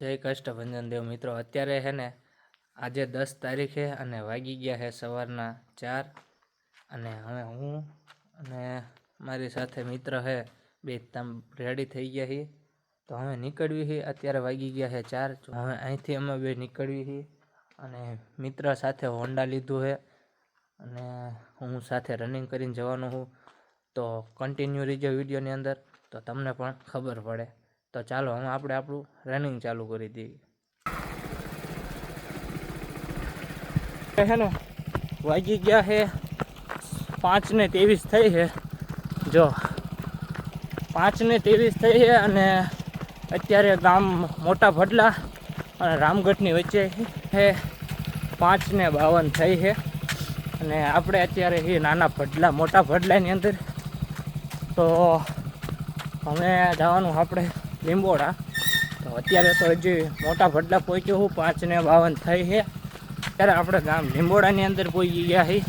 જય કષ્ટભંજન દેવ મિત્રો. અત્યારે છે ને આજે દસ તારીખે અને વાગી ગયા છે સવારના ચાર. અને હવે હું અને મારી સાથે મિત્ર છે બે તમ રેડી થઈ ગયા છીએ તો હવે નીકળવી છીએ અત્યારે વાગી ગયા છે ચાર. હવે અહીંથી અમે બે નીકળવી છીએ અને મિત્ર સાથે હોન્ડા લીધું છે અને હું સાથે રનિંગ કરીને જવાનું છું તો કન્ટિન્યુ રહીજો વિડીયોની અંદર, તો તમને પણ ખબર પડે. તો ચાલો હવે આપણે આપણું રનિંગ ચાલુ કરી દઈએ. છે ને વાગી ગયા છે પાંચ ને ત્રેવીસ થઈ છે જો, પાંચ ને ત્રેવીસ થઈ છે અને અત્યારે ગામ મોટા ભડલા અને રામગઢની વચ્ચે છે પાંચ ને બાવન થઈ છે અને આપણે અત્યારે એ નાના ભડલા, મોટા ભડલાની અંદર. તો અમે જવાનું આપણે લીંબોડા. તો અત્યારે તો હજી મોટા ભડલા પહોંચ્યો હું, પાંચ ને બાવન થઈ છે. ત્યારે આપણે ગામ લીંબોડાની અંદર પહોંચી ગયા છીએ.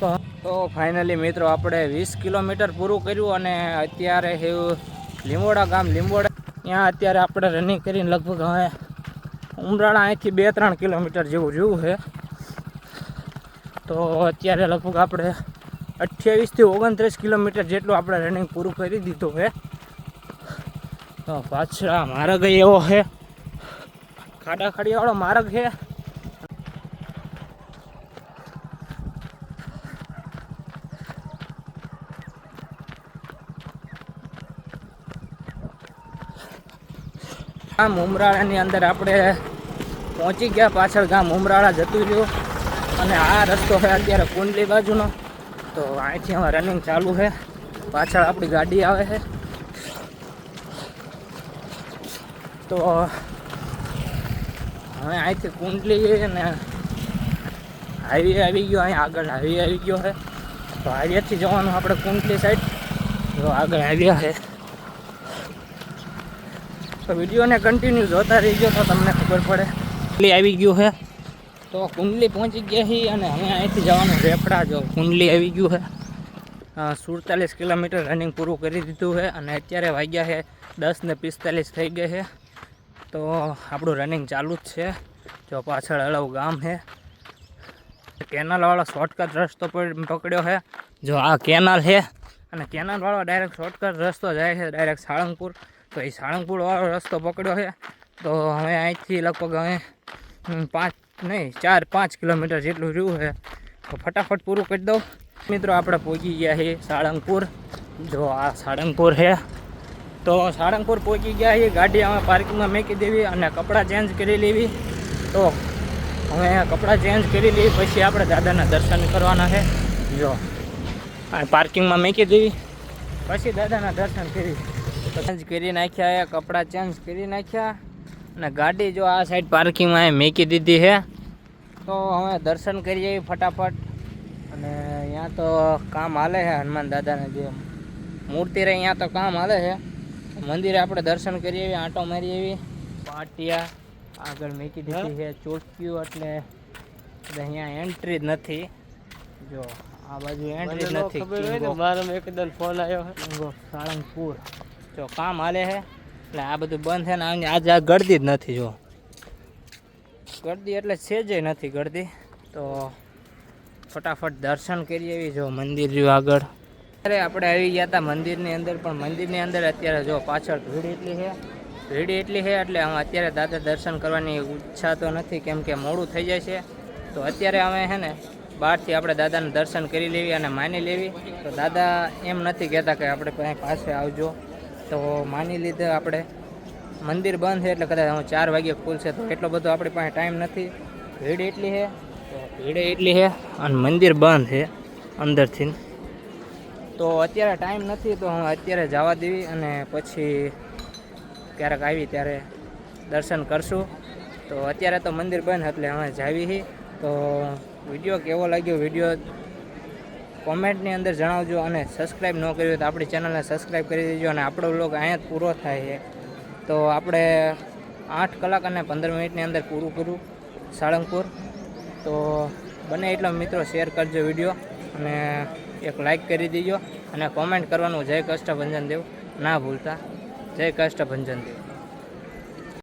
તો તો ફાઇનલી મિત્રો આપણે વીસ કિલોમીટર પૂરું કર્યું અને અત્યારે એવું લીંબોડા ગામ લીંબોડા. ત્યાં અત્યારે આપણે રનિંગ કરીને લગભગ હવે ઉમરાળા અહીંથી બે ત્રણ કિલોમીટર જેવું જેવું છે. તો અત્યારે લગભગ આપણે અઠ્યાવીસથી ઓગણત્રીસ કિલોમીટર જેટલું આપણે રનિંગ પૂરું કરી દીધું છે. પાછળ આ માર્ગ એવો છે. ખાડા ખાડીવાળો માર્ગ છે. ગામ ઉમરાળાની અંદર આપણે પહોંચી ગયા. પાછળ ગામ ઉમરાળા જતું રહ્યું. અને આ રસ્તો છે અત્યારે કુંડલી બાજુનો. તો અહીંથી અમારે રનિંગ ચાલુ છે. પાછળ આપણી ગાડી આવે છે. તો હવે અહીંથી કુંડલી અને હાઈવે આવી ગયો અહીં આગળ હાઈવે આવી ગયો છે. તો હાઈવેથી જવાનું આપણે કુંડલી સાઈડ તો આગળ આવ્યા છે. તો વિડીયોને કન્ટિન્યુ જોતા રહીજો તો તમને ખબર પડે. કુંડલી આવી ગયું છે. તો કુંડલી પહોંચી ગયા છીએ અને હવે અહીંથી જવાનું રેપડા જો કુંડલી આવી ગયું છે. સુડતાલીસ કિલોમીટર રનિંગ પૂરું કરી દીધું છે અને અત્યારે વાગ્યા છે દસ ને પિસ્તાલીસ થઈ ગયા છે. તો આપણું રનિંગ ચાલુ જ છે. જો પાછળ અળવ ગામ છે. કેનાલવાળો શોર્ટકટ રસ્તો પકડ્યો છે. જો આ કેનાલ છે અને કેનાલવાળો ડાયરેક્ટ શોર્ટકટ રસ્તો જાય છે ડાયરેક્ટ સાળંગપુર. તો એ સાળંગપુરવાળો રસ્તો પકડ્યો છે. તો હવે અહીંથી લગભગ હવે પાંચ, નહીં, ચાર, પાંચ કિલોમીટર જેટલું રહ્યું છે. તો ફટાફટ પૂરું કરી દઉં. મિત્રો, આપણે પહોંચી ગયા છીએ સાળંગપુર. જો આ સાળંગપુર છે. તો સાળંગપુર પહોંચી ગયા છીએ. ગાડી અમે પાર્કિંગમાં મૂકી દેવી અને કપડાં ચેન્જ કરી લેવી. તો હવે કપડાં ચેન્જ કરી લેવી પછી આપણે દાદાના દર્શન કરવાના છે. જો, આ પાર્કિંગમાં મૂકી દેવી. પછી દાદાના દર્શન કરી. ચેન્જ કરી નાખ્યા એ કપડાં ચેન્જ કરી નાખ્યા. અને ગાડી જો આ સાઈડ પાર્કિંગમાં અહીં મૂકી દીધી છે. તો હવે દર્શન કરી આવી ફટાફટ. અને અહીંયા તો કામ હાલે છે હનુમાન દાદાને જે મૂર્તિ રહી, અહીંયા તો કામ હાલે છે. મંદિરે આપણે દર્શન કરી આવી આંટો મારી આવી પાટિયા આગળ મેકી દીધી છે ચોક્યું એટલે એટલે અહીંયા એન્ટ્રી જ નથી. જો આ બાજુ એન્ટ્રી જ નથી. કિંગો. મારો એકદમ ફોન આવ્યો સાળંગપુર. જો કામ હાલે છે એટલે આ બધું બંધ છે ને આજે આ ગળદી જ નથી જો. ગળદી એટલે સેજે નથી ગળદી. તો ફટાફટ દર્શન કરી આવી જો મંદિર રહ્યું આગળ. અરે આપણે આવી ગયા હતા મંદિરની અંદર, પણ મંદિરની અંદર અત્યારે જો પાછળ ભીડ એટલી છે. ભીડ એટલી છે એટલે અમે અત્યારે દાદા દર્શન કરવાની ઈચ્છા તો નથી, કેમ કે મોડું થઈ જાય છે. તો અત્યારે અમે છે ને બહારથી આપણે દાદાને દર્શન કરી લેવી અને માની લેવી. તો દાદા એમ નથી કહેતા કે આપણે પાસે આવજો. તો માની લીધે આપણે મંદિર બંધ છે એટલે કદાચ હું ચાર વાગે ખુલશે. તો એટલો બધો આપણી પાસે ટાઈમ નથી. ભીડ એટલી છે. ભીડ એટલી છે અને મંદિર બંધ છે અંદરથી. તો અત્યારે ટાઈમ નથી, તો હું અત્યારે જવા દેવી અને પછી ક્યારેક આવી ત્યારે દર્શન કરશું. તો અત્યારે તો મંદિર બંધ એટલે અમે જાવી તો વીડિયો કેવો લાગ્યો વીડિયો કોમેન્ટની અંદર જણાવજો અને સબસ્ક્રાઈબ ન કર્યું તો આપણી ચેનલને સબસ્ક્રાઈબ કરી દેજો અને આપણો બ્લોગ અહીંયા જ પૂરો થાય છે. તો આપણે આઠ કલાક અને પંદર મિનિટની અંદર પૂરું કર્યું, સાળંગપુર. તો બને એટલા મિત્રો શેર કરજો વીડિયો. અને એક લાઈક કરી દેજો અને કોમેન્ટ કરવાનું જય કષ્ટભંજન દેવ. ના ભૂલતા. જય કષ્ટભંજન દેવ.